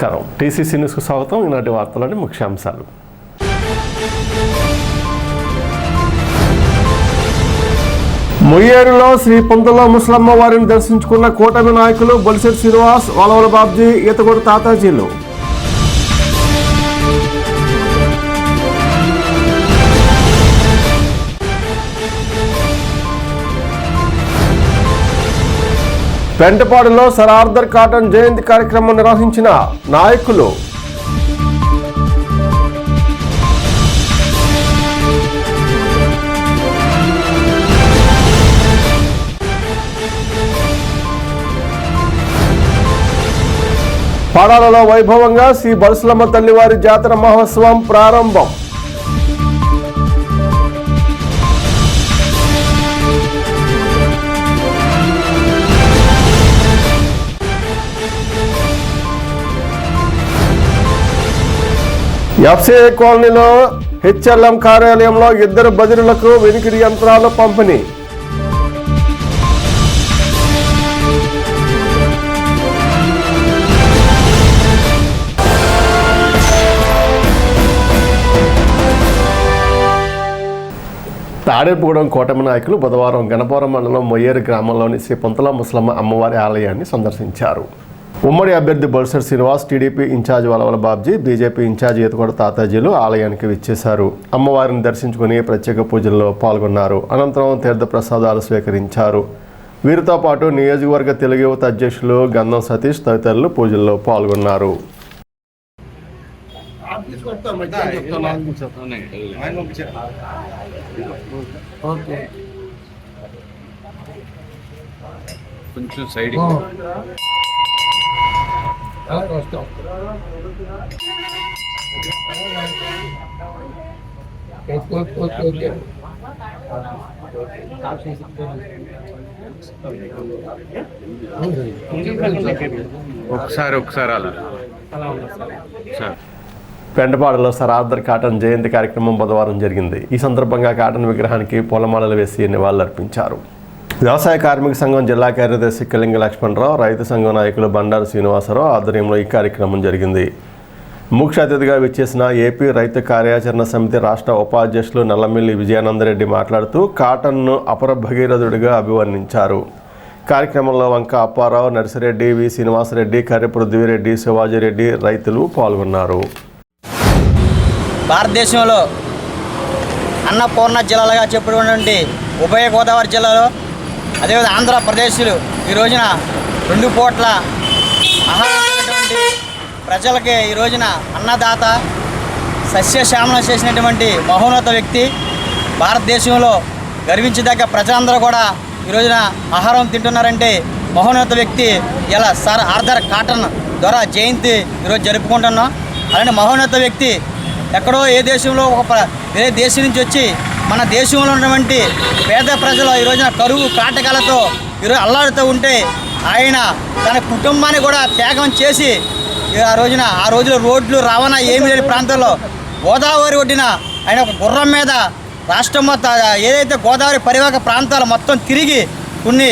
నమస్కారం. టీసీసీ న్యూస్కు స్వాగతం. ఈనాటి వార్తలోని ముఖ్యాంశాలు. ముయ్యేరులో శ్రీ పొంతలో ముస్లమ్మ వారిని దర్శించుకున్న కూటమి నాయకులు బొలిసెట్ శ్రీనివాస్ వలవల బాబ్జీ ఈతగూడ తాతాజీలు. పెంటపాడులో సర్ ఆర్థర్ కాటన్ జయంతి కార్యక్రమం నిర్వహించిన నాయకులు. పాడాలలో వైభవంగా శ్రీ బరుసలమ్మ తల్లివారి జాతర మహోత్సవం ప్రారంభం. ఎఫ్సిఐ కాలనీలో హెచ్ఎల్ఎం కార్యాలయంలో ఇద్దరు బదిలీలకు వెనికిడి యంత్రాలు పంపిణీ. తాడేపుగూడెం కోటమి నాయకులు బుధవారం గణపురం మండలం మొయ్యేరు గ్రామంలోని శ్రీ పొంతల ముసలమ్మ అమ్మవారి ఆలయాన్ని సందర్శించారు. ఉమ్మడి అభ్యర్థి బొల్సర్ Srinivas TDP incharge Valavala Babji BJP incharge Eethagooda తాతాజీలు ఆలయానికి విచ్చేశారు. అమ్మవారిని దర్శించుకుని ప్రత్యేక పూజల్లో పాల్గొన్నారు. అనంతరం తీర్థ ప్రసాదాలు స్వీకరించారు. వీరితో పాటు నియోజకవర్గ తెలుగు యువత అధ్యక్షులు గంధం సతీష్ తదితరులు పూజల్లో పాల్గొన్నారు. కొంచెం సైడ్ ఒకసారి ఒకసారి అలా. సార్. పెండపాడులో సరాదర్ కాటన్ జయంతి కార్యక్రమం బుధవారం జరిగింది. ఈ సందర్భంగా కాటన్ విగ్రహానికి పూలమాలలు వేసి నివాళులర్పించారు. వ్యవసాయ కార్మిక సంఘం జిల్లా కార్యదర్శి కలింగ లక్ష్మణరావు రైతు సంఘం నాయకులు బండారు శ్రీనివాసరావు ఆధ్వర్యంలో ఈ కార్యక్రమం జరిగింది. ముఖ్య అతిథిగా విచ్చేసిన ఏపీ రైతు కార్యాచరణ సమితి రాష్ట్ర ఉపాధ్యక్షులు నల్లమిల్లి విజయానందరెడ్డి మాట్లాడుతూ కాటన్ను అపర భగీరథుడిగా అభివర్ణించారు. కార్యక్రమంలో వంక అప్పారావు నర్సిరెడ్డి వి శ్రీనివాసరెడ్డి కర్రె పృథ్వీరెడ్డి శివాజీరెడ్డి రైతులు పాల్గొన్నారు. భారతదేశంలో అన్నపూర్ణ జిల్లాలుగా చెప్పినటువంటి ఉభయ గోదావరి జిల్లాలో అదేవిధంగా ఆంధ్రప్రదేశ్లు ఈ రోజున రెండు పూట్ల ఆహారం ప్రజలకి ఈ రోజున అన్నదాత సస్యశ్యామలం చేసినటువంటి మహోన్నత వ్యక్తి భారతదేశంలో గర్వించదగ్గ ప్రజలందరూ కూడా ఈ రోజున ఆహారం తింటున్నారంటే మహోన్నత వ్యక్తి ఇలా సర్ ఆర్థర్ కాటన్ ద్వారా జయంతి ఈరోజు జరుపుకుంటున్నాం. అలాంటి మహోన్నత వ్యక్తి ఎక్కడో ఏ దేశంలో ఒక వేరే దేశం నుంచి వచ్చి మన దేశంలో ఉన్నటువంటి పేద ప్రజలు ఈ రోజున కరువు కాటకాలతో ఈరోజు అల్లాడుతూ ఉంటే ఆయన తన కుటుంబాన్ని కూడా త్యాగం చేసి ఈ ఆ రోజున ఆ రోజులో రోడ్లు రవాణా ఏమీ లేని ప్రాంతాల్లో గోదావరి ఒడ్డిన ఆయన ఒక గుర్రం మీద రాష్ట్రం మొత్తం ఏదైతే గోదావరి పరివాహక ప్రాంతాలు మొత్తం తిరిగి కొన్ని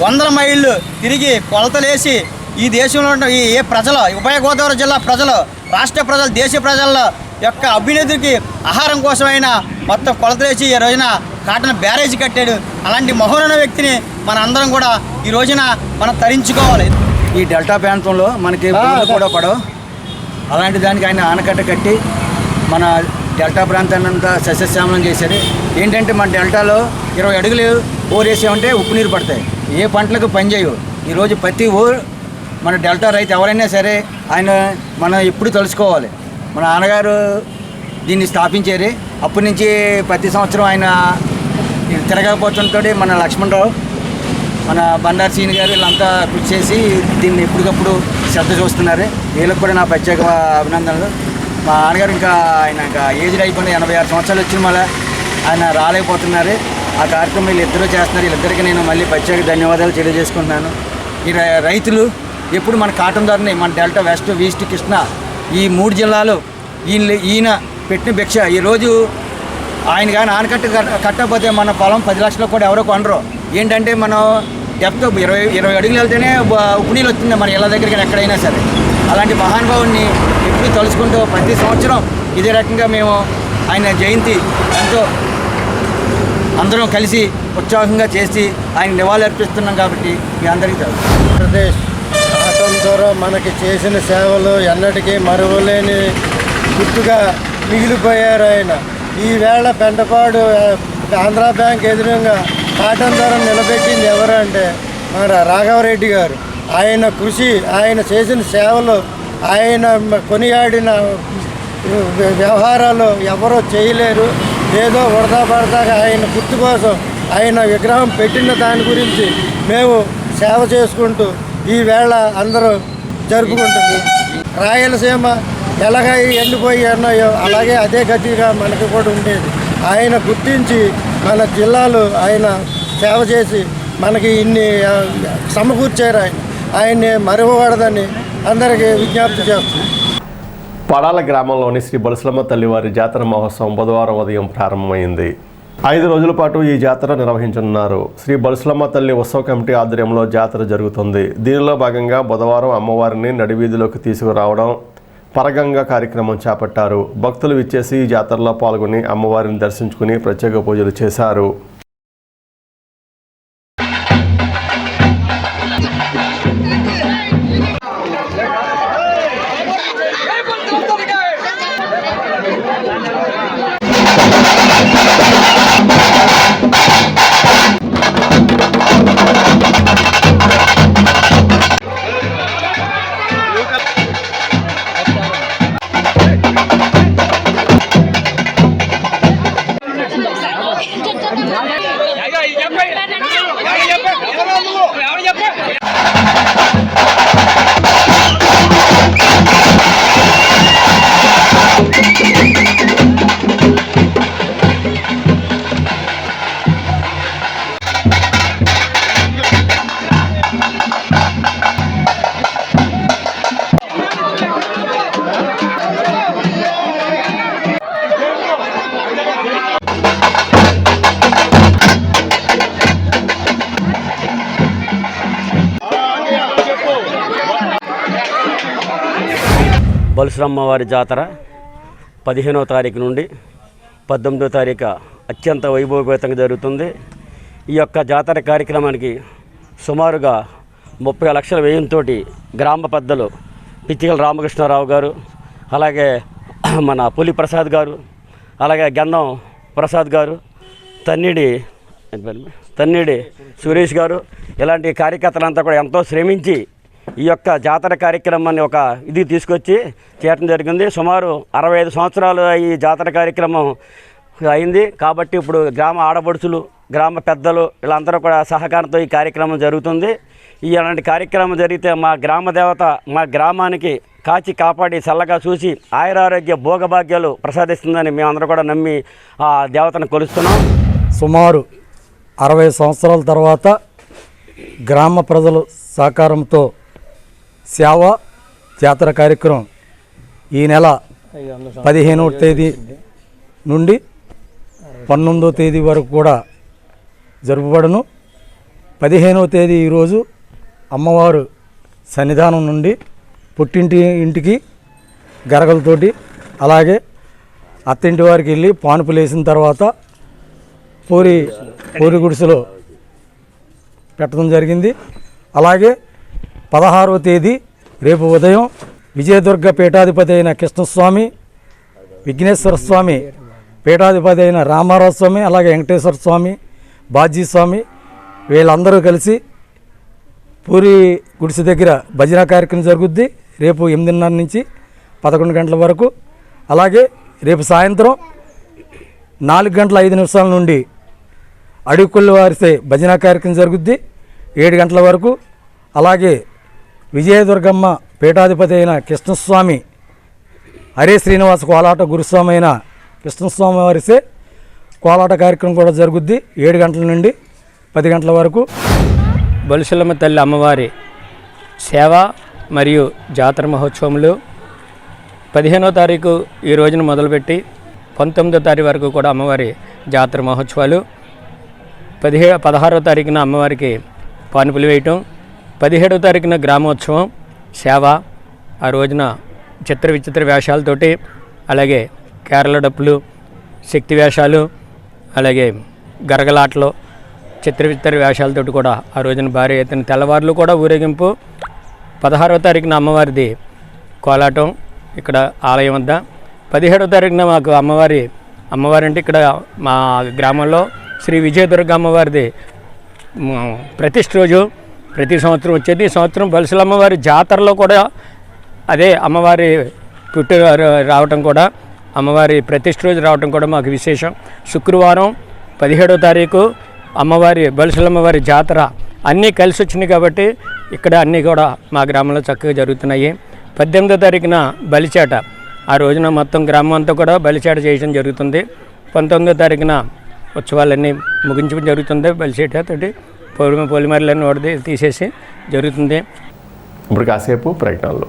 వందల మైళ్ళు తిరిగి కొలతలేసి ఈ దేశంలో ఉన్న ఈ ఏ ప్రజలు ఉభయ గోదావరి జిల్లా ప్రజలు రాష్ట్ర ప్రజలు దేశ ప్రజల్లో యొక్క అభ్యున్నతికి ఆహారం కోసమైనా మొత్తం కొలతలేసి ఈ రోజున కాటన్ బ్యారేజ్ కట్టాడు. అలాంటి మహోన్నత వ్యక్తిని మన అందరం కూడా ఈ రోజున మనం తరించుకోవాలి. ఈ డెల్టా ప్రాంతంలో మనకి కూడా పడవు. అలాంటి దానికి ఆయన ఆనకట్ట కట్టి మన డెల్టా ప్రాంతాన్ని అంతా సస్యశ్యామలం చేశారు ఏంటంటే మన డెల్టాలో ఇరవై అడుగులు ఊరేసామంటే ఉప్పు నీరు పడతాయి. ఏ పంటలకు పనిచేయవు. ఈరోజు ప్రతి ఊరు మన డెల్టా రైతు ఎవరైనా సరే ఆయన మనం ఎప్పుడు తలుచుకోవాలి. మా నాన్నగారు దీన్ని స్థాపించారు. అప్పటి నుంచి ప్రతి సంవత్సరం ఆయన తిరగకపోతుంటే మన లక్ష్మణరావు. మన బండారు సీని గారు వీళ్ళంతా కృషి చేసి దీన్ని ఎప్పటికప్పుడు శ్రద్ధ చూస్తున్నారు. వీళ్ళకి కూడా నా ప్రత్యేక అభినందనలు. మా నాన్నగారు ఇంకా ఆయన ఇంకా ఏజ్ అయిపోయిన ఎనభై ఆరు సంవత్సరాలు వచ్చిన మళ్ళీ ఆయన రాలేకపోతున్నారు. ఆ కార్యక్రమం వీళ్ళిద్దరూ ఇద్దరు చేస్తున్నారు. వీళ్ళిద్దరికీ నేను మళ్ళీ ప్రత్యేక ధన్యవాదాలు తెలియజేసుకుంటున్నాను. ఈ రైతులు ఎప్పుడు మన కాటన్ ధరని మన డెల్టా వెస్ట్ ఈస్ట్ కృష్ణ ఈ మూడు జిల్లాలు ఈయన ఈయన పెట్టిన భిక్ష. ఈరోజు ఆయన కానీ ఆనకట్ట కట్ట- కట్టకపోతే మన పొలం పది లక్షలు కూడా ఎవరో కొనరు. ఏంటంటే మనం డెప్త్ ఇరవై ఇరవై అడుగులు వెళ్తేనే ఉప్పు నీళ్ళు వస్తుంది మన ఇళ్ళ దగ్గరికి ఎక్కడైనా సరే. అలాంటి మహానుభావుని ఎప్పుడు తలుచుకుంటూ ప్రతి సంవత్సరం ఇదే రకంగా మేము ఆయన జయంతి ఎంతో అందరం కలిసి ఉత్సాహంగా చేసి ఆయన నివాళులు అర్పిస్తున్నాం కాబట్టి మీ అందరికీ తెలుసు. ఆంధ్రప్రదేశ్ ద్వారా మనకి చేసిన సేవలు ఎన్నటికీ మరువలేని గుర్తుగా మిగిలిపోయారు ఆయన. ఈవేళ పెంటపాడు ఆంధ్ర ఆంధ్రా బ్యాంక్ ఎదురుగా కాటన్ ధర నిలబెట్టింది ఎవరు అంటే మన రాఘవరెడ్డి గారు. ఆయన కృషి ఆయన చేసిన సేవలు ఆయన కొనియాడిన వ్యవహారాలు ఎవరో చేయలేరు. ఏదో వరదా పడతాగా ఆయన గుర్తు కోసం ఆయన విగ్రహం పెట్టిన దాని గురించి మేము సేవ చేసుకుంటూ ఈ వేళ అందరూ జరుపుకుంటుంది. రాయలసీమ ఎలాగ ఎండిపోయి ఉన్నాయో అలాగే అదే గతిగా మనకి కూడా ఉండేది. ఆయన గుర్తించి మన జిల్లాలో ఆయన సేవ చేసి మనకి ఇన్ని సమకూర్చారు ఆయన. ఆయన్ని మరవకూడదని అందరికీ విజ్ఞప్తి చేస్తున్నాం. పడాల గ్రామంలోని శ్రీ బలసలమ్మ తల్లివారి జాతర మహోత్సవం బుధవారం ఉదయం ప్రారంభమైంది. ఐదు రోజుల పాటు ఈ జాతర నిర్వహించనున్నారు. శ్రీ బలసలమ్మ తల్లి ఉత్సవ కమిటీ ఆధ్వర్యంలో జాతర జరుగుతుంది. దీనిలో భాగంగా బుధవారం అమ్మవారిని నడివీధిలోకి తీసుకురావడం పరగంగా కార్యక్రమం చేపట్టారు. భక్తులు విచ్చేసి ఈ జాతరలో పాల్గొని అమ్మవారిని దర్శించుకుని ప్రత్యేక పూజలు చేశారు. బలసురమ్మవారి జాతర పదిహేనవ తారీఖు నుండి పద్దెనిమిదో తారీఖు అత్యంత వైభవపేతంగా జరుగుతుంది. ఈ యొక్క జాతర కార్యక్రమానికి సుమారుగా ముప్పై లక్షల వ్యయంతో గ్రామ పెద్దలు పిచ్చికల రామకృష్ణారావు గారు అలాగే మన పులి ప్రసాద్ గారు అలాగే గంధం ప్రసాద్ గారు తన్నిడి తన్నిడి సురేష్ గారు ఇలాంటి కార్యకర్తలంతా కూడా ఎంతో శ్రమించి ఈ యొక్క జాతర కార్యక్రమాన్ని ఒక ఇది తీసుకొచ్చి చేయటం జరిగింది. సుమారు అరవై ఐదు సంవత్సరాలు ఈ జాతర కార్యక్రమం అయింది. కాబట్టి ఇప్పుడు గ్రామ ఆడపడుచులు గ్రామ పెద్దలు వీళ్ళందరూ కూడా సహకారంతో ఈ కార్యక్రమం జరుగుతుంది. ఈ అలాంటి కార్యక్రమం జరిగితే మా గ్రామ దేవత మా గ్రామానికి కాచి కాపాడి చల్లగా చూసి ఆయురారోగ్య భోగభాగ్యాలు ప్రసాదిస్తుందని మేమందరూ కూడా నమ్మి ఆ దేవతను కొలుస్తున్నాం. సుమారు అరవై సంవత్సరాల తర్వాత గ్రామ ప్రజల సహకారంతో సేవ జాతర కార్యక్రమం ఈ నెల పదిహేనవ తేదీ నుండి పంతొమ్మిదో తేదీ వరకు కూడా జరుపుబడను. పదిహేనవ తేదీ ఈరోజు అమ్మవారు సన్నిధానం నుండి పుట్టింటి ఇంటికి గరగలతోటి అలాగే అత్తింటి వారికి వెళ్ళి పానుపులు వేసిన తర్వాత పూరి పూరి గుడిసెలో పెట్టడం జరిగింది. అలాగే పదహారవ తేదీ రేపు ఉదయం విజయదుర్గ పీఠాధిపతి అయిన కృష్ణస్వామి విఘ్నేశ్వర స్వామి పీఠాధిపతి అయిన రామారావు స్వామి అలాగే వెంకటేశ్వర స్వామి బాజీ స్వామి వీళ్ళందరూ కలిసి పూరి గుడిసె దగ్గర భజన కార్యక్రమం జరుగుద్ది. రేపు ఎనిమిదిన్నర నుంచి పదకొండు గంటల వరకు. అలాగే రేపు సాయంత్రం నాలుగు గంటల ఐదు నిమిషాల నుండి అడుగుకొల్లు వారిసే భజన కార్యక్రమం జరుగుద్ది. ఏడు గంటల వరకు. అలాగే విజయదుర్గమ్మ పీఠాధిపతి అయిన కృష్ణస్వామి హరే శ్రీనివాస కోలాట గురుస్వామి అయిన కృష్ణస్వామి వారిసే కోలాట కార్యక్రమం కూడా జరుగుద్ది. ఏడు గంటల నుండి పది గంటల వరకు బలుసలమ్మ తల్లి అమ్మవారి సేవ మరియు జాతర మహోత్సవములు పదిహేనో తారీఖు ఈ రోజున మొదలుపెట్టి పంతొమ్మిదో తారీఖు వరకు కూడా అమ్మవారి జాతర మహోత్సవాలు. పదిహే పదహారో తారీఖున అమ్మవారికి పానుపులు వేయటం పదిహేడవ తారీఖున గ్రామోత్సవం సేవ ఆ రోజున చిత్ర విచిత్ర వేషాలతోటి అలాగే కేరళ డప్పులు శక్తి వేషాలు అలాగే గరగలాటలు చిత్ర విచిత్ర వేషాలతోటి కూడా ఆ రోజున భారీ ఎత్తున తెల్లవారులు కూడా ఊరేగింపు. పదహారవ తారీఖున అమ్మవారిది కోలాటం ఇక్కడ ఆలయం వద్ద. పదిహేడవ తారీఖున మాకు అమ్మవారి అమ్మవారి అంటే ఇక్కడ మా గ్రామంలో శ్రీ విజయదుర్గ అమ్మవారిది మ- ప్రతిష్ఠ రోజు. ప్రతి సంవత్సరం వచ్చేది. ఈ సంవత్సరం బలసల అమ్మవారి జాతరలో కూడా అదే అమ్మవారి పుట్టి రావటం కూడా అమ్మవారి ప్రతిష్ఠ రోజు రావటం కూడా మాకు విశేషం. శుక్రవారం పదిహేడో తారీఖు అమ్మవారి బలసలమ్మవారి జాతర అన్నీ కలిసి వచ్చినాయి కాబట్టి ఇక్కడ అన్నీ కూడా మా గ్రామంలో చక్కగా జరుగుతున్నాయి. పద్దెనిమిదో తారీఖున బలిచేట. ఆ రోజున మొత్తం గ్రామం అంతా కూడా బలిచేట చేయడం జరుగుతుంది. పంతొమ్మిదో తారీఖున ఉత్సవాలన్నీ ముగించడం జరుగుతుంది బలిచేట తోటి. పొలి పొలిమర్లన్నీ వాడితే తీసేసి జరుగుతుంది. ఇప్పుడు కాసేపు ప్రకటనలు.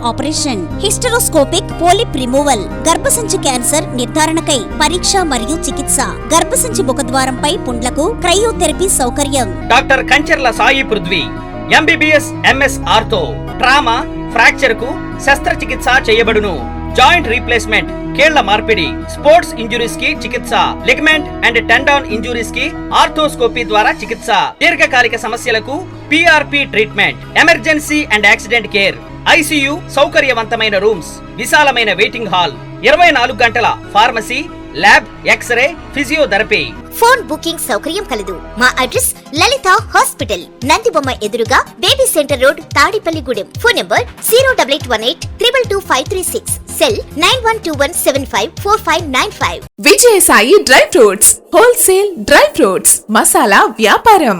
ఆపరేషన్. హిస్టరోస్కోపిక్ పోలిప్ రిమూవల్ గర్భసంచి క్యాన్సర్ నిర్ధారణకై పరీక్ష మరియు చికిత్స. గర్భసంచి ముఖద్వారంపై పుండ్లకు క్రయోథెరపీ సౌకర్యం. Doctor Kancharla Sai Prithvi MBBS MS ortho trauma ఫ్రాక్చర్కు శస్త్రచికిత్స చేయబడును. జాయింట్ రీప్లేస్మెంట్ కేళ్ళ మార్పిడి స్పోర్ట్స్ ఇంజురీస్కి చికిత్స లిగమెంట్ అండ్ టెండాన్ ఇంజురీస్కి ఆర్థోస్కోపీ ద్వారా చికిత్స. దీర్ఘకాలిక సమస్యలకు PRP treatment emergency and accident care ICU సౌకర్యవంతమైన రూమ్స్ విశాలమైన వెయిటింగ్ హాల్ ఇరవై నాలుగు గంటల pharmacy lab x ray physiotherapy. Phone booking సౌకర్యం కలదు. మా అడ్రస్ లలిత హాస్పిటల్ నందిబొమ్మ ఎదురుగా baby centre road Tadepalligudem phone number zero double eight one eight triple two five three six. Cell nine one two one seven five four five nine five. Vijayasai dry fruits wholesale dry fruits masala వ్యాపారం.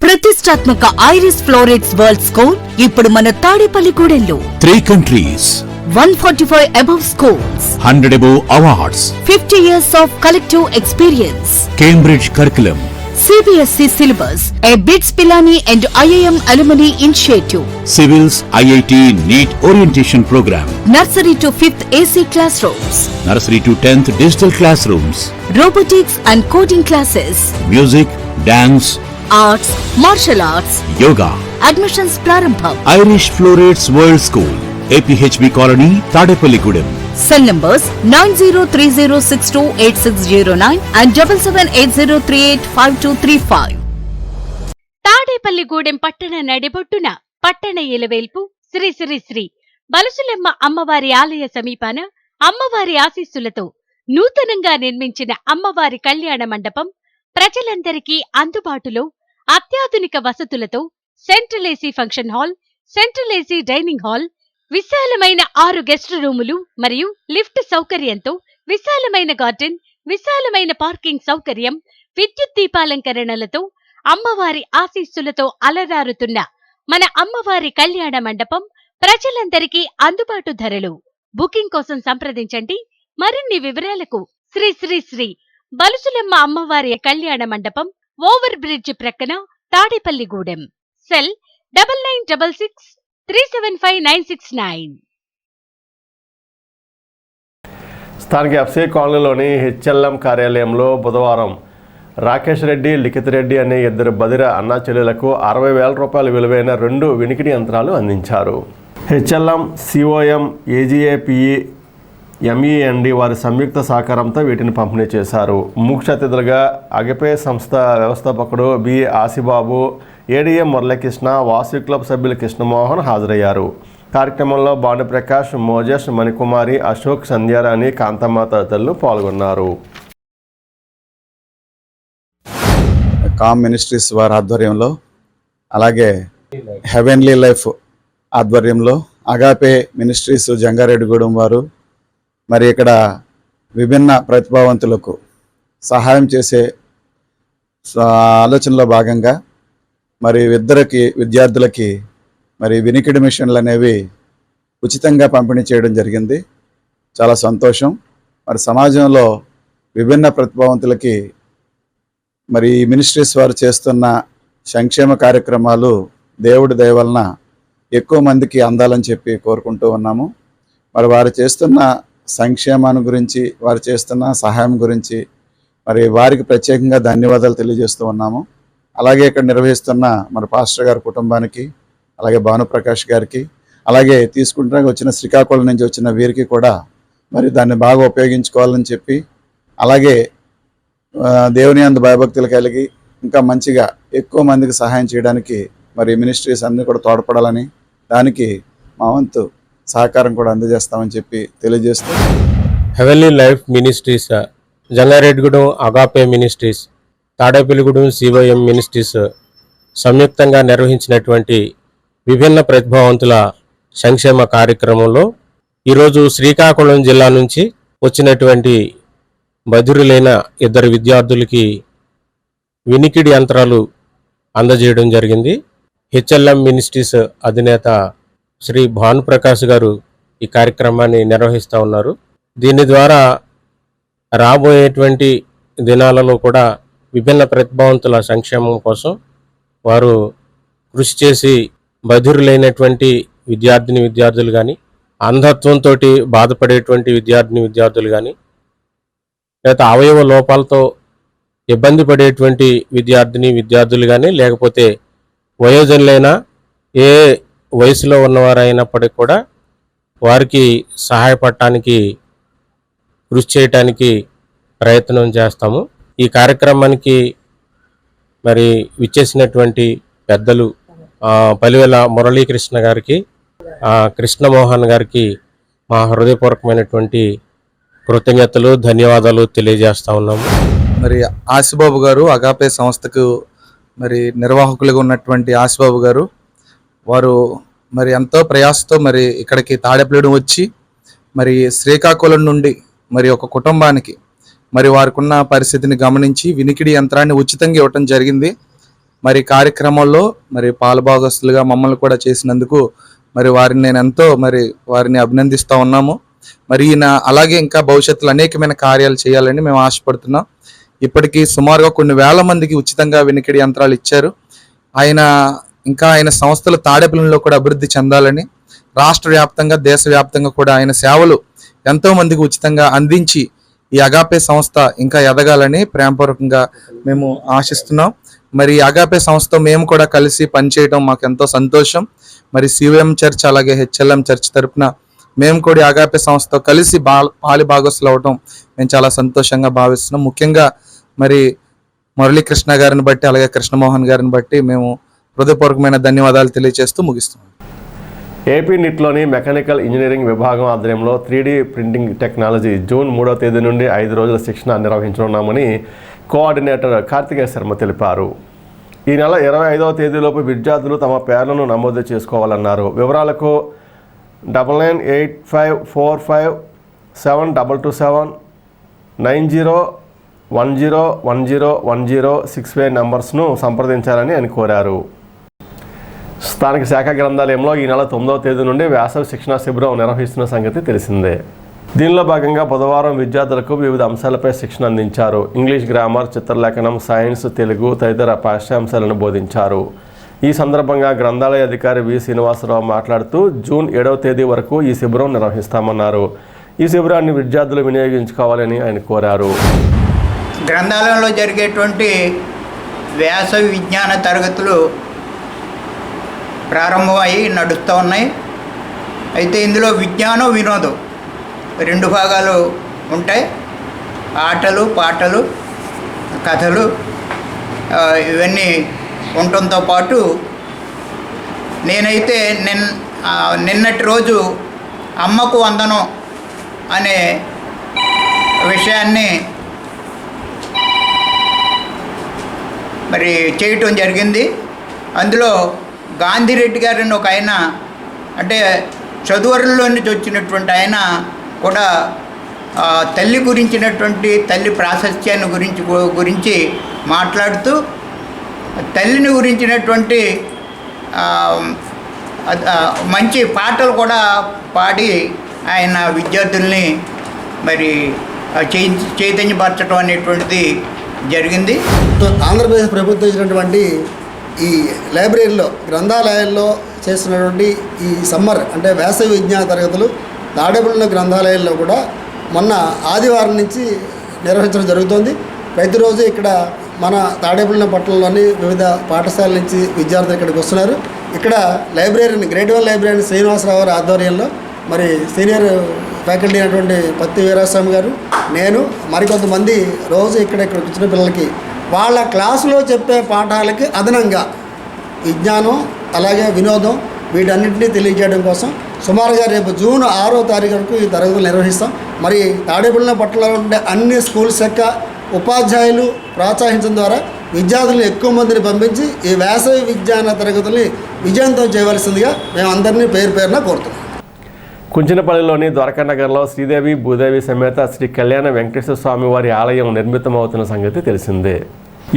ప్రతిష్టాత్మక Iris Florets world score ఇప్పుడు మన తాడేపల్లిగూడెంలో three countries one forty five above schools hundred above awards fifty years of collective experience Cambridge curriculum CBSE syllabus a BITS Pilani and IIM alumni initiative civils IIT NEET orientation programme nursery to fifth AC classrooms nursery to tenth digital classrooms robotics and coding classes music dance arts martial arts. Yoga. Admissions ప్రారంభం. Iris Florets world school APHB colony Tadepalligudem cell numbers nine zero three zero six two eight six zero nine and double seven eight zero three eight five two three five. Tadepalligudem పట్టణ నడిబొట్టున పట్టణ ఇలవేల్పు శ్రీ శ్రీ శ్రీ బలుసులెమ్మ అమ్మవారి ఆలయ సమీపాన అమ్మవారి ఆశీస్సులతో నూతనంగా నిర్మించిన అమ్మవారి కళ్యాణ మండపం ప్రజలందరికీ అందుబాటులో అత్యాధునిక వసతులతో central AC function hall central AC dining hall విశాలమైన ఆరు గెస్ట్ రూములు మరియు లిఫ్ట్ సౌకర్యంతో విశాలమైన గార్డెన్ విశాలమైన పార్కింగ్ సౌకర్యం విద్యుత్ దీపాలంకరణలతో అమ్మవారి ఆశీస్సులతో అలరారుతున్న మన అమ్మవారి కళ్యాణ మండపం ప్రజలందరికీ అందుబాటు ధరలు. బుకింగ్ కోసం సంప్రదించండి. మరిన్ని వివరాలకు శ్రీ శ్రీ శ్రీ బలుసులమ్మ అమ్మవారి కళ్యాణ మండపం ఓవర్ బ్రిడ్జ్ ప్రక్కన Tadepalligudem cell double nine double six three seven five nine six nine. స్థానిక ఎఫ్సీ కాలనీలోని హెచ్ఎల్ఎం కార్యాలయంలో బుధవారం రాకేష్ రెడ్డి లిఖిత్ రెడ్డి అనే ఇద్దరు బదిర అన్నా చెల్లెలకు అరవై వేల రూపాయల విలువైన రెండు వినికిడి యంత్రాలు అందించారు. హెచ్ఎల్ఎం సిఓఎం ఏజీఏపిఈ ఎంఈఎండి వారి సంయుక్త సహకారంతో వీటిని పంపిణీ చేశారు. ముఖ్య అతిథులుగా అగపే సంస్థ వ్యవస్థాపకుడు B Asibabu ADM Muralikrishna Vasu club సభ్యులు కృష్ణమోహన్ హాజరయ్యారు. కార్యక్రమంలో భానుప్రకాష్ మోజస్ మణికుమారి అశోక్ సంధ్యారాణి కాంతమ్మ తదితరులు పాల్గొన్నారు. కామ్ మినిస్ట్రీస్ వారి ఆధ్వర్యంలో అలాగే హెవెన్లీ లైఫ్ ఆధ్వర్యంలో అగాపే మినిస్ట్రీస్ జంగారెడ్డిగూడెం వారు మరి ఇక్కడ విభిన్న ప్రతిభావంతులకు సహాయం చేసే ఆలోచనలో భాగంగా మరి ఇద్దరికి విద్యార్థులకి మరి వినికిడి మిషన్లు అనేవి ఉచితంగా పంపిణీ చేయడం జరిగింది. చాలా సంతోషం. మరి సమాజంలో విభిన్న ప్రతిభావంతులకి మరి ఈ మినిస్ట్రీస్ వారు చేస్తున్న సంక్షేమ కార్యక్రమాలు దేవుడి దయవలన ఎక్కువ మందికి అందాలని చెప్పి కోరుకుంటూ ఉన్నాము. మరి వారు చేస్తున్న సంక్షేమాన్ని గురించి వారు చేస్తున్న సహాయం గురించి మరి వారికి ప్రత్యేకంగా ధన్యవాదాలు తెలియజేస్తూ ఉన్నాము. అలాగే ఇక్కడ నిర్వహిస్తున్న మన పాస్టర్ గారి కుటుంబానికి అలాగే భానుప్రకాష్ గారికి అలాగే తీసుకుంటానికి వచ్చిన శ్రీకాకుళం నుంచి వచ్చిన వీరికి కూడా మరి దాన్ని బాగా ఉపయోగించుకోవాలని చెప్పి అలాగే దేవుని అందు భయభక్తులు కలిగి ఇంకా మంచిగా ఎక్కువ మందికి సహాయం చేయడానికి మరి మినిస్ట్రీస్ అన్నీ కూడా తోడ్పడాలని దానికి మా వంతు సహకారం కూడా అందజేస్తామని చెప్పి తెలియజేస్తూ heavenly life ministries Jangareddygudem Agape ministries Tadepalligudem CYM ministries సంయుక్తంగా నిర్వహించినటువంటి విభిన్న ప్రతిభావంతుల సంక్షేమ కార్యక్రమంలో ఈరోజు శ్రీకాకుళం జిల్లా నుంచి వచ్చినటువంటి బధిరులైన ఇద్దరు విద్యార్థులకి వినికిడి యంత్రాలు అందజేయడం జరిగింది. హెచ్ఎల్ఎం మినిస్ట్రీస్ అధినేత శ్రీ భానుప్రకాష్ గారు ఈ కార్యక్రమాన్ని నిర్వహిస్తూ ఉన్నారు. దీని ద్వారా రాబోయేటువంటి దినాలలో కూడా విభిన్న ప్రతిభావంతుల సంక్షేమం కోసం వారు కృషి చేసి బధిరులైనటువంటి విద్యార్థిని విద్యార్థులు కానీ అంధత్వంతో బాధపడేటువంటి విద్యార్థిని విద్యార్థులు కానీ లేదా అవయవ లోపాలతో ఇబ్బంది పడేటువంటి విద్యార్థిని విద్యార్థులు కానీ లేకపోతే వయోజనులైనా ఏ వయసులో ఉన్నవారు అయినప్పటికీ కూడా వారికి సహాయపడటానికి కృషి చేయటానికి ప్రయత్నం చేస్తాము. ఈ కార్యక్రమానికి మరి విచ్చేసినటువంటి పెద్దలు ఆ, పలివెల మురళీకృష్ణ గారికి కృష్ణమోహన్ గారికి మా హృదయపూర్వకమైనటువంటి కృతజ్ఞతలు ధన్యవాదాలు తెలియజేస్తా ఉన్నాము. మరి ఆశిబాబు గారు అగాపే సంస్థకు మరి నిర్వాహకులుగా ఉన్నటువంటి ఆశిబాబు గారు వారు మరి ఎంతో ప్రయాసతో మరి ఇక్కడికి తాడేపల్లిగూడెం వచ్చి మరి శ్రీకాకుళం నుండి మరి ఒక కుటుంబానికి మరి వారికున్న పరిస్థితిని గమనించి వినికిడి యంత్రాన్ని ఉచితంగా ఇవ్వటం జరిగింది. మరి కార్యక్రమంలో మరి పాలుభాగస్తులుగా మమ్మల్ని కూడా చేసినందుకు మరి వారిని నేను ఎంతో మరి వారిని అభినందిస్తూ ఉన్నాము. మరి ఈయన అలాగే ఇంకా భవిష్యత్తులో అనేకమైన కార్యాలు చేయాలని మేము ఆశపడుతున్నాం. ఇప్పటికీ సుమారుగా కొన్ని వేల మందికి ఉచితంగా వినికిడి యంత్రాలు ఇచ్చారు. ఆయన ఇంకా ఆయన సంస్థలు తాడేపల్లిలో కూడా అభివృద్ధి చెందాలని రాష్ట్ర వ్యాప్తంగా దేశవ్యాప్తంగా కూడా ఆయన సేవలు ఎంతో మందికి ఉచితంగా అందించి ఈ అగాపే సంస్థ ఇంకా ఎదగాలని ప్రేమపూర్వకంగా మేము ఆశిస్తున్నాం. మరి ఈ అగాపే సంస్థ మేము కూడా కలిసి పనిచేయడం మాకు ఎంతో సంతోషం. మరి సివిఎం చర్చ్ అలాగే హెచ్ఎల్ఎం చర్చ్ తరపున మేము కూడా అగాపే సంస్థతో కలిసి బా పాలి భాగస్సులు అవడం మేము చాలా సంతోషంగా భావిస్తున్నాం. ముఖ్యంగా మరి మురళీకృష్ణ గారిని బట్టి అలాగే కృష్ణమోహన్ గారిని బట్టి మేము హృదయపూర్వకమైన ధన్యవాదాలు తెలియజేస్తూ ముగిస్తున్నాను. ఏపీ నిట్లోని మెకానికల్ ఇంజనీరింగ్ విభాగం ఆధ్వర్యంలో త్రీడీ ప్రింటింగ్ టెక్నాలజీ జూన్ మూడవ తేదీ నుండి ఐదు రోజుల శిక్షణ నిర్వహించనున్నామని కోఆర్డినేటర్ కార్తికేయ శర్మ తెలిపారు. ఈ నెల ఇరవై ఐదవ తేదీలోపు విద్యార్థులు తమ పేర్లను నమోదు చేసుకోవాలన్నారు. వివరాలకు double nine eight five four five seven double two seven nine zero one zero one zero one zero six five నంబర్స్ను సంప్రదించాలని ఆయన కోరారు. స్థానిక శాఖ గ్రంథాలయంలో ఈ నెల తొమ్మిదవ తేదీ నుండి వేసవి శిక్షణా శిబిరం నిర్వహిస్తున్న సంగతి తెలిసిందే. దీనిలో భాగంగా బుధవారం విద్యార్థులకు వివిధ అంశాలపై శిక్షణ అందించారు. ఇంగ్లీష్ గ్రామర్ చిత్రలేఖనం సైన్స్ తెలుగు తదితర పాఠ్యాంశాలను బోధించారు. ఈ సందర్భంగా గ్రంథాలయ అధికారి వి. శ్రీనివాసరావు మాట్లాడుతూ జూన్ ఏడవ తేదీ వరకు ఈ శిబిరం నిర్వహిస్తామన్నారు. ఈ శిబిరాన్ని విద్యార్థులు వినియోగించుకోవాలని ఆయన కోరారు. గ్రంథాలయంలో జరిగేటువంటి వేసవి విజ్ఞాన తరగతులు ప్రారంభమయ్యి నడుస్తూ ఉన్నాయి. అయితే ఇందులో విజ్ఞానం వినోదం రెండు భాగాలు ఉంటాయి. ఆటలు పాటలు కథలు ఇవన్నీ ఉండటంతో పాటు నేనైతే నిన్ నిన్నటి రోజు అమ్మకు వందనం అనే విషయాన్ని మరి చేయటం జరిగింది. అందులో గాంధీరెడ్డి గారిని ఒక ఆయన అంటే చదువరులో నుంచి వచ్చినటువంటి ఆయన కూడా తల్లి గురించినటువంటి తల్లి ప్రాశస్త్యాన్ని గురించి గురించి మాట్లాడుతూ తల్లిని గురించినటువంటి మంచి పాటలు కూడా పాడి ఆయన విద్యార్థుల్ని మరి చై- చైతన్యపరచడం అనేటువంటిది జరిగింది. ఆంధ్రప్రదేశ్ ప్రభుత్వం ఇచ్చినటువంటి ఈ లైబ్రరీలో గ్రంథాలయాల్లో చేసినటువంటి ఈ సమ్మర్ అంటే వేసవి విజ్ఞాన తరగతులు దాడేపల్లిన గ్రంథాలయాల్లో కూడా మొన్న ఆదివారం నుంచి నిర్వహించడం జరుగుతుంది. ప్రతిరోజు ఇక్కడ మన తాడేపల్లిన పట్టణంలోని వివిధ పాఠశాలల నుంచి విద్యార్థులు ఇక్కడికి వస్తున్నారు. ఇక్కడ లైబ్రరీని గ్రేడ్ వన్ లైబ్రరీ శ్రీనివాసరావు గారి ఆధ్వర్యంలో మరి సీనియర్ ఫ్యాకల్టీ అయినటువంటి పత్తి వీరాస్వామి గారు నేను మరికొంతమంది రోజు ఇక్కడ ఇక్కడ వచ్చిన పిల్లలకి వాళ్ళ క్లాసులో చెప్పే పాఠాలకి అదనంగా విజ్ఞానం అలాగే వినోదం వీటన్నింటినీ తెలియజేయడం కోసం సుమారుగా రేపు జూన్ ఆరో తారీఖు వరకు ఈ తరగతులు నిర్వహిస్తాం. మరి తాడేపల్లిన పట్టణంలో ఉండే అన్ని స్కూల్స్ యొక్క ఉపాధ్యాయులు ప్రోత్సహించడం ద్వారా విద్యార్థులను ఎక్కువ మందిని పంపించి ఈ వేసవి విజ్ఞాన తరగతుల్ని విజయవంతం చేయవలసిందిగా మేము అందరినీ పేరు పేరున కోరుతున్నాం. కుంచినపల్లిలోని ద్వారకానగర్లో శ్రీదేవి భూదేవి సమేత శ్రీ కళ్యాణ వెంకటేశ్వర స్వామి వారి ఆలయం నిర్మితమవుతున్న సంగతి తెలిసిందే.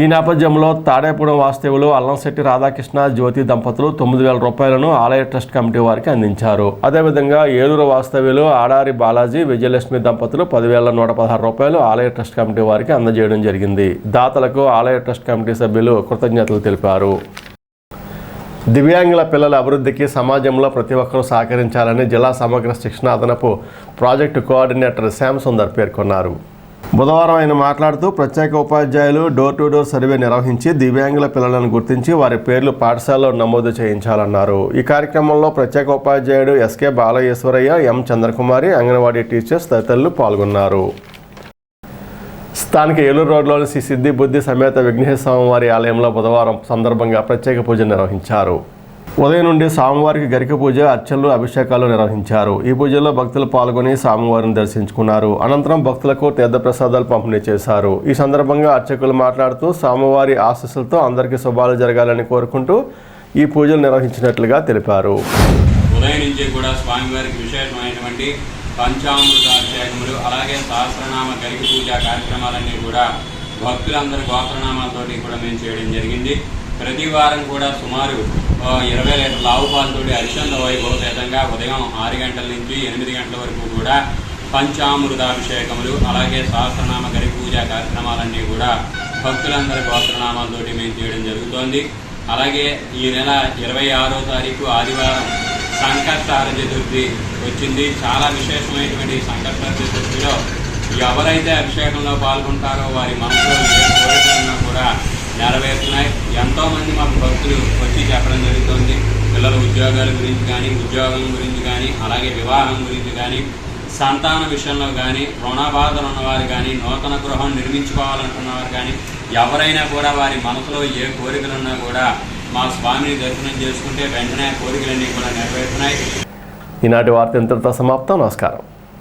ఈ నేపథ్యంలో తాడేపురం వాస్తవులు అల్లంశెట్టి రాధాకృష్ణ జ్యోతి దంపతులు తొమ్మిది వేల రూపాయలను ఆలయ ట్రస్ట్ కమిటీ వారికి అందించారు. అదేవిధంగా ఏలూరు వాస్తవ్యులు ఆడారి బాలాజీ విజయలక్ష్మి దంపతులు పదివేల నూట పదహారు రూపాయలు ఆలయ ట్రస్ట్ కమిటీ వారికి అందజేయడం జరిగింది. దాతలకు ఆలయ ట్రస్ట్ కమిటీ సభ్యులు కృతజ్ఞతలు తెలిపారు. దివ్యాంగుల పిల్లల అభివృద్ధికి సమాజంలో ప్రతి ఒక్కరూ సహకరించాలని జిల్లా సమగ్ర శిక్షణ అదనపు ప్రాజెక్టు కోఆర్డినేటర్ శ్యామ్ సుందర్ పేర్కొన్నారు. బుధవారం ఆయన మాట్లాడుతూ ప్రత్యేక ఉపాధ్యాయులు డోర్ టు డోర్ సర్వే నిర్వహించి దివ్యాంగుల పిల్లలను గుర్తించి వారి పేర్లు పాఠశాలలో నమోదు చేయించాలన్నారు. ఈ కార్యక్రమంలో ప్రత్యేక ఉపాధ్యాయుడు SK Balayeswarayya M Chandrakumari anganwadi teachers తదితరులు పాల్గొన్నారు. స్థానిక ఏలూరు రోడ్లోని శ్రీ సిద్ధి బుద్ధి సమేత విఘ్నేశ్వర స్వామివారి ఆలయంలో బుధవారం సందర్భంగా ప్రత్యేక పూజ నిర్వహించారు. ఉదయం నుండి స్వామివారికి గరిక పూజ అర్చనలు అభిషేకాలు నిర్వహించారు. ఈ పూజలో భక్తులు పాల్గొని స్వామివారిని దర్శించుకున్నారు. అనంతరం భక్తులకు తీర్థప్రసాదాలు పంపిణీ చేశారు. ఈ సందర్భంగా అర్చకులు మాట్లాడుతూ స్వామివారి ఆశస్సులతో అందరికీ శుభాలు జరగాలని కోరుకుంటూ ఈ పూజలు నిర్వహించినట్లుగా తెలిపారు. ఉదయం నుంచి కూడా స్వామివారికి విశేషమైనటువంటి పంచామృతాభిషేకములు అలాగే సహస్రనామ గరిక పూజ కార్యక్రమాలన్నీ కూడా భక్తులందరి గోత్రనామాలతోటి కూడా మేము చేయడం జరిగింది. ప్రతి వారం కూడా సుమారు ఇరవై లీటర్ల ఆవు పాలతోటి వైభవ వైభవపేతంగా ఉదయం ఆరు గంటల నుంచి ఎనిమిది గంటల వరకు కూడా పంచామృతాభిషేకములు అలాగే సహస్రనామ గరి పూజా కార్యక్రమాలన్నీ కూడా భక్తులందరి గోత్రనామాలతోటి మేము చేయడం జరుగుతోంది. అలాగే ఈ నెల ఇరవై ఆరో తారీఖు ఆదివారం సంకష్టార చతుర్థి వచ్చింది. చాలా విశేషమైనటువంటి ఈ సంకష్టార చతుర్థిలో ఎవరైతే అభిషేకంలో పాల్గొంటారో వారి మనసులో కూడా నెరవేరుతున్నాయి. ఎంతోమంది మాకు భక్తులు వచ్చి చెప్పడం జరుగుతుంది. పిల్లల ఉద్యోగాల గురించి కానీ ఉద్యోగం గురించి కానీ అలాగే వివాహం గురించి కానీ సంతాన విషయంలో కానీ రుణబాధలు ఉన్నవారు కానీ నూతన గృహం నిర్మించుకోవాలనుకున్నవారు కానీ ఎవరైనా కూడా వారి మనసులో ఏ కోరికలు ఉన్నా కూడా మా స్వామిని దర్శనం చేసుకుంటే వెంటనే ఆ కోరికలన్నీ కూడా నెరవేరుతున్నాయి. ఈనాటి వార్త ఇంతటితో సమాప్తం. నమస్కారం.